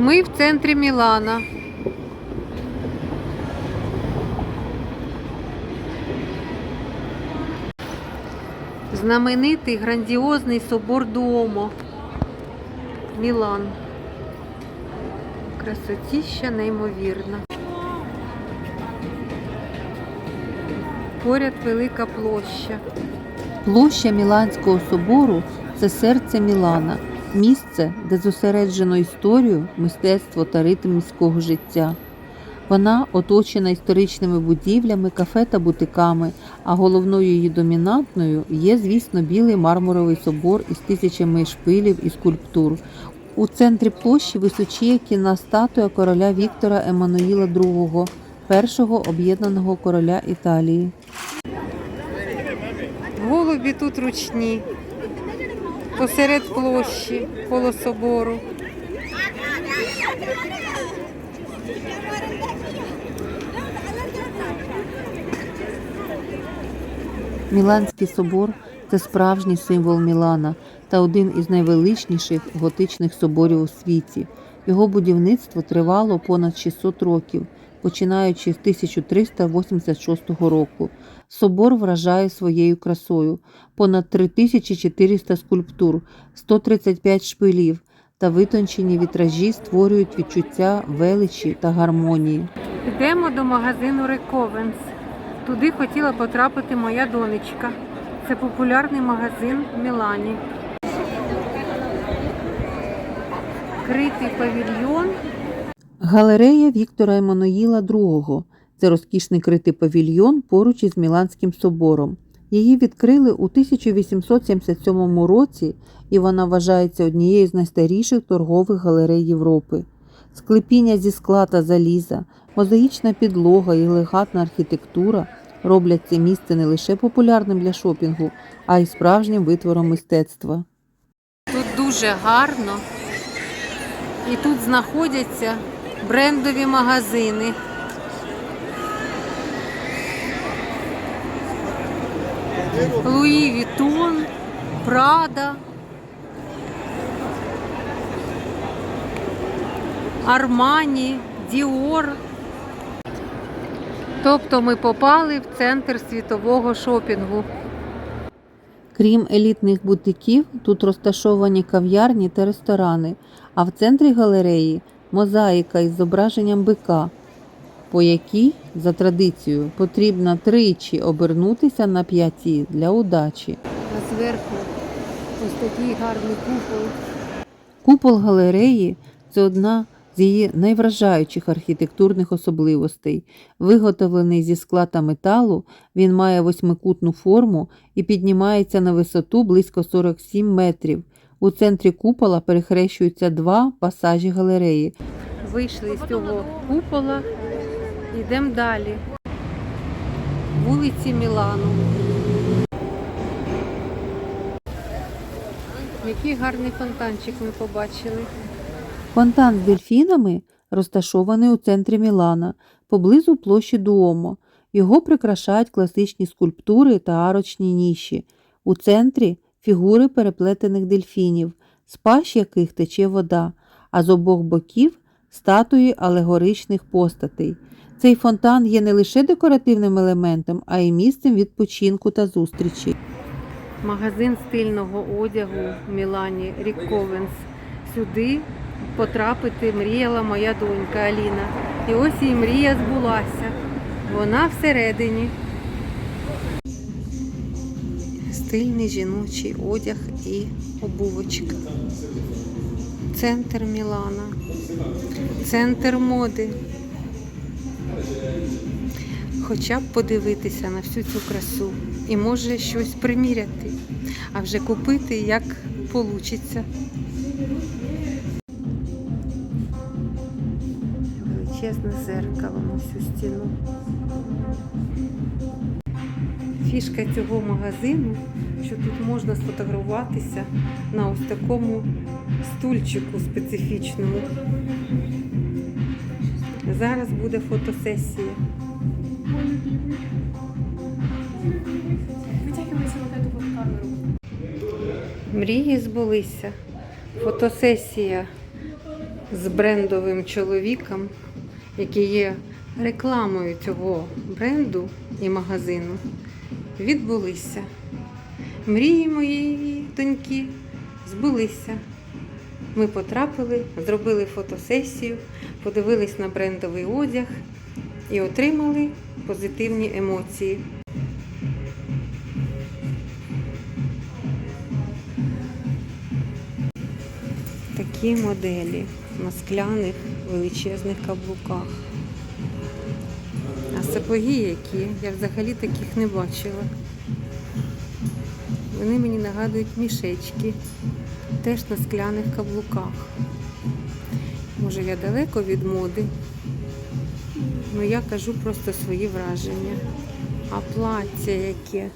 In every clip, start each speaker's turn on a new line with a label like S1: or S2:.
S1: Ми в центрі Мілана. Знаменитий грандіозний собор Дуомо. Мілан. Красотіща неймовірна. Поряд велика площа. Площа Міланського собору це серце Мілана, місце, де зосереджено історію, мистецтво та ритм міського життя. Вона оточена історичними будівлями, кафе та бутиками, а головною її домінантною є, звісно, білий мармуровий собор із тисячами шпилів і скульптур. У центрі площі височіє кінна статуя короля Віктора Еммануїла II, першого об'єднаного короля Італії. Голубі тут ручні, посеред площі, коло собору. Міланський собор це справжній символ Мілана та один із найвеличніших готичних соборів у світі. Його будівництво тривало понад 600 років, починаючи з 1386 року. Собор вражає своєю красою, понад 3400 скульптур, 135 шпилів та витончені вітражі створюють відчуття величі та гармонії. Йдемо до магазину Рековенс. Туди хотіла потрапити моя донечка. Це популярний магазин в Мілані. Критий павільйон. Галерея Віктора Еммануїла II. Це розкішний критий павільйон поруч із Міланським собором. Її відкрили у 1877 році, і вона вважається однією з найстаріших торгових галерей Європи. Склепіння зі скла та заліза, мозаїчна підлога і елегантна архітектура роблять це місце не лише популярним для шопінгу, а й справжнім витвором мистецтва. Тут дуже гарно, і тут знаходяться брендові магазини. Луї Вітон, Прада, Армані, Діор. Тобто ми попали в центр світового шопінгу. Крім елітних бутиків, тут розташовані кав'ярні та ресторани, а в центрі галереї мозаїка із зображенням бика, по якій, за традицією, потрібно тричі обернутися на п'яті для удачі. А зверху ось такий гарний купол. Купол галереї це одна з її найвражаючих архітектурних особливостей. Виготовлений зі скла та металу, він має восьмикутну форму і піднімається на висоту близько 47 метрів. У центрі купола перехрещуються два пасажі галереї. Вийшли з цього купола, йдемо далі. Вулиці Мілану. Який гарний фонтанчик ми побачили. Фонтан з дельфінами розташований у центрі Мілана, поблизу площі Дуомо. Його прикрашають класичні скульптури та арочні ніші. У центрі фігури переплетених дельфінів, з пащ яких тече вода, а з обох боків статуї алегоричних постатей. Цей фонтан є не лише декоративним елементом, а й місцем відпочинку та зустрічі. Магазин стильного одягу в Мілані Ріковенс. Сюди потрапити мріяла моя донька Аліна. І ось її мрія збулася. Вона всередині. Стильний жіночий одяг і обувочка. Центр Мілана. Центр моди. Хоча б подивитися на всю цю красу і може щось приміряти, а вже купити як получиться. Величезне зеркало на всю стіну. Фішка цього магазину, що тут можна сфотографуватися на ось такому стульчику специфічному. Зараз буде фотосесія.
S2: Вытягивайте вот эту вот камеру.
S1: Мрії збулися. Фотосесія з брендовим чоловіком, який є рекламою цього бренду і магазину, відбулися. Мрії моєї доньки збулися. Ми потрапили, зробили фотосесію, подивились на брендовий одяг і отримали позитивні емоції. Такі моделі на скляних величезних каблуках. А сапоги які? Я взагалі таких не бачила. Вони мені нагадують мішечки, теж на скляних каблуках. Може, я далеко від моди, але я кажу просто свої враження. А плаття яке.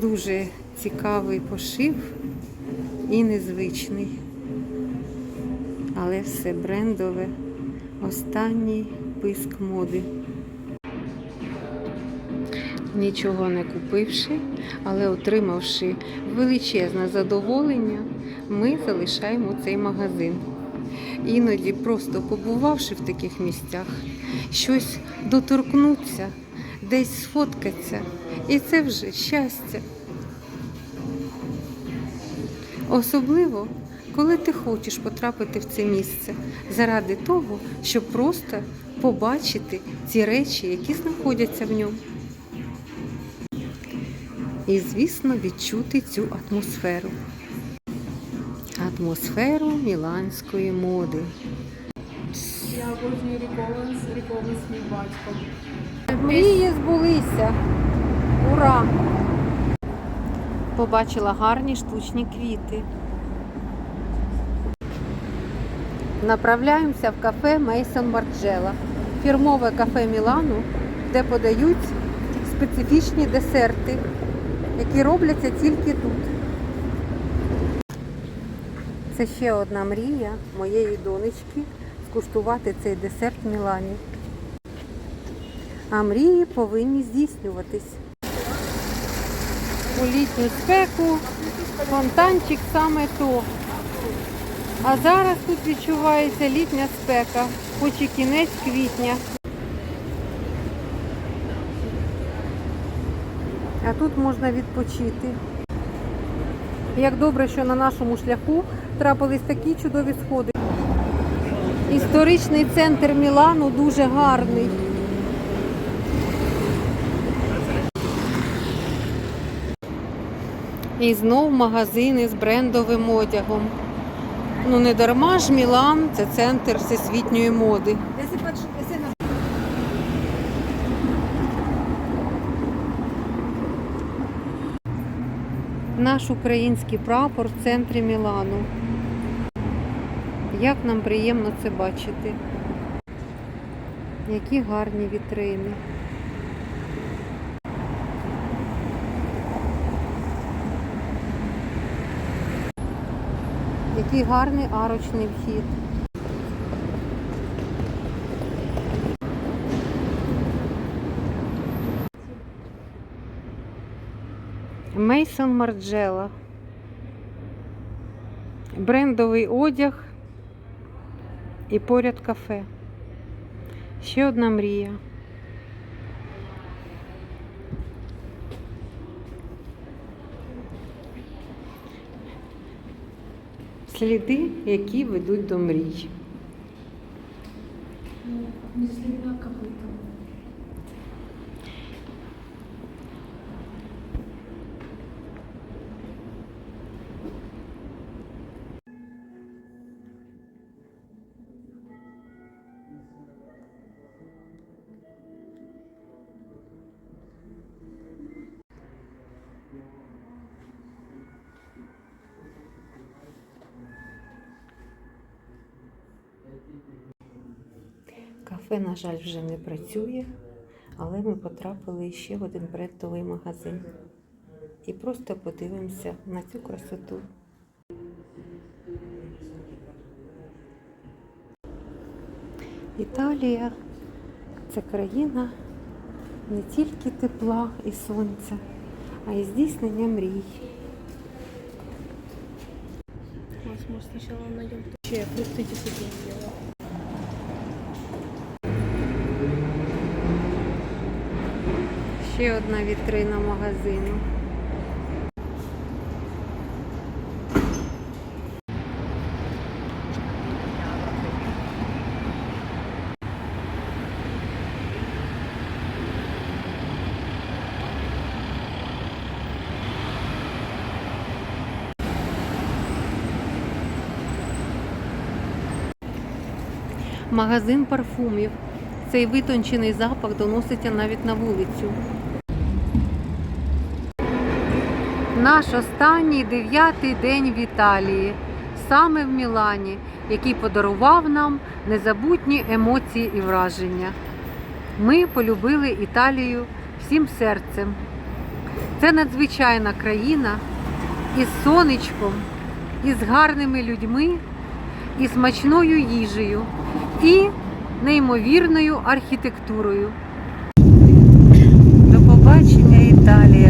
S1: Дуже цікавий пошив і незвичний. Але все брендове. Останній писк моди. Нічого не купивши, але отримавши величезне задоволення, ми залишаємо цей магазин. Іноді, просто побувавши в таких місцях, щось доторкнуться, десь сфоткаться, і це вже щастя. Особливо, коли ти хочеш потрапити в це місце заради того, щоб просто побачити ці речі, які знаходяться в ньому. І, звісно, відчути цю атмосферу. Атмосферу міланської моди.
S2: Я обожнюю Ріковенс, Ріковенс мій батько.
S1: Мрії збулися. Ура! Побачила гарні штучні квіти. Направляємося в кафе Мейсон Марджела. Фірмове кафе Мілану, де подають специфічні десерти, які робляться тільки тут. Це ще одна мрія моєї донечки скуштувати цей десерт в Мілані. А мрії повинні здійснюватись. У літню спеку фонтанчик саме то. А зараз тут відчувається літня спека, хоч і кінець квітня. А тут можна відпочити. Як добре, що на нашому шляху трапились такі чудові сходи. Історичний центр Мілану дуже гарний. І знов магазини з брендовим одягом. Ну не дарма ж Мілан це центр всесвітньої моди. Наш український прапор в центрі Мілану. Як нам приємно це бачити. Які гарні вітрини. Який гарний арочний вхід. Мейсон Марджела. Брендовий одяг і поряд кафе. Ще одна мрія. Сліди, які ведуть до мрій.
S2: Міслівна капита.
S1: Кафе, на жаль, вже не працює, але ми потрапили ще в один брендовий магазин. І просто подивимося на цю красоту. Італія це країна не тільки тепла і сонця, а й здійснення мрій.
S2: Вот, мы сначала найдем. Че, фрукты действительно ела.
S1: Ще одна вітрина магазину. Магазин парфумів. Цей витончений запах доноситься навіть на вулицю. Наш останній дев'ятий день в Італії, саме в Мілані, який подарував нам незабутні емоції і враження. Ми полюбили Італію всім серцем. Це надзвичайна країна із сонечком, із гарними людьми, і смачною їжею, і неймовірною архітектурою. До побачення, Італія!